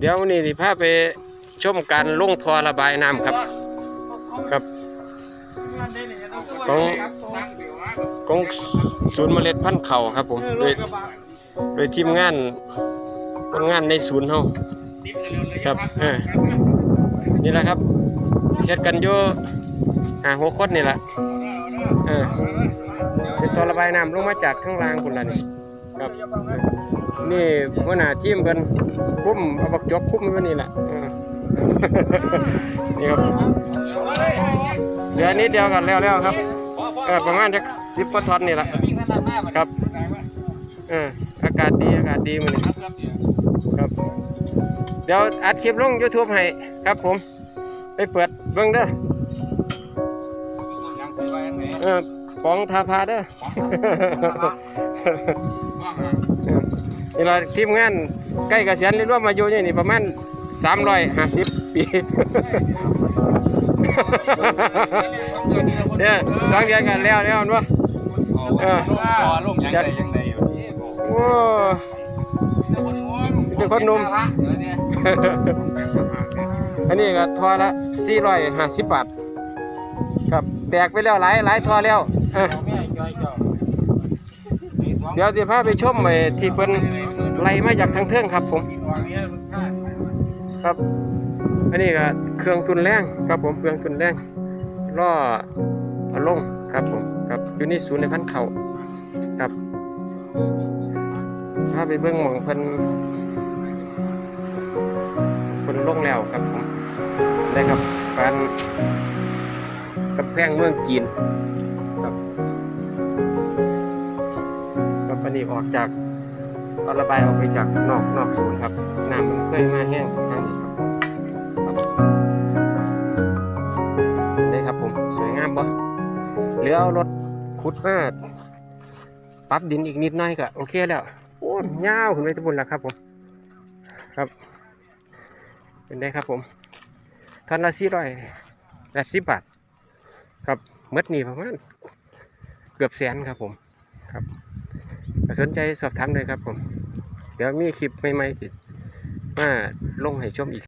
เดี๋ยววันนี้สิพาไปชมการลงทอระบายน้ำครับ ครับ ของของศูนย์เมล็ดพันธุ์เข่าครับผมโดยโดยทีมงานคนงานในศูนย์เฮาครับเออนี่แหละครับเฮ็ดกันอยู่หาหัวคนนี่แหละเออเป็นท่อระบายน้ำลงมาจากข้างล่างคุณล่ะนี่ครับ นี่หัวหน้าทีมเพิ่นคุ้มเอาบักจกคุ้มไว้นี่แหละนี่ครับเหลือนิดเดียวกันแล้วแล้วครับเออประมาณจักสิบกว่าทอนนี่แหละครับเอออากาศดีอากาศดีมันครับ เดี๋ยวอัดคลิปลง YouTube ให้ครับผม ไปเปิดเบิ่งเด้อเออฟองทาพาเด้อ นี่เราทีมงานใกล้เกษียณรวมมาอยู่นี่นี่ประมาณสามร้อยห้าสิบปีเนี่ยสองเดือนกันแล้วแล้วอันวะเออลงยังไงยังไงโอ้เป็นคนหนุ่มอันนี้ก็ทอละสี่ร้อยห้าสิบบาทครับแตกไปแล้วหลายหลายทอแล้วเออ เดี๋ยวจะพาไปชมไอ้ที่เพิ่นไล่มาจากทางเทืองครับผม ครับ อันนี้ก็เครื่องทุนแรงครับผมเครื่องทุนแรงล่อลงครับผมครับอยู่ในศูนย์ในพันเขาครับถ้าไปเบื้องหมองเพิ่นเพิ่นลงแล้วครับผมได้ครับการกับแพงเมืองจีนันนี้ออกจากเอาระบายออกไปจากนอกนอกศูนย์ครับน้ำมันเคยมาแห้งทางนี้ครับครับนี่ครับผมสวยงามปะเหลือเอารถขุดมาปรับดินอีกนิดหน่อยก็โอเคแล้วโอ้ยยาวขึ้นไปทุกบนแล้วครับผมครับ เป็นได้ครับผมท่านละสี่ร้อยแปดสิบบาทครับเมดนี่ประมาณเกือบแสนครับผมครับ สนใจสอบถามเลยครับผม เดี๋ยวมีคลิปใหม่ๆติดมาลงให้ชมอีก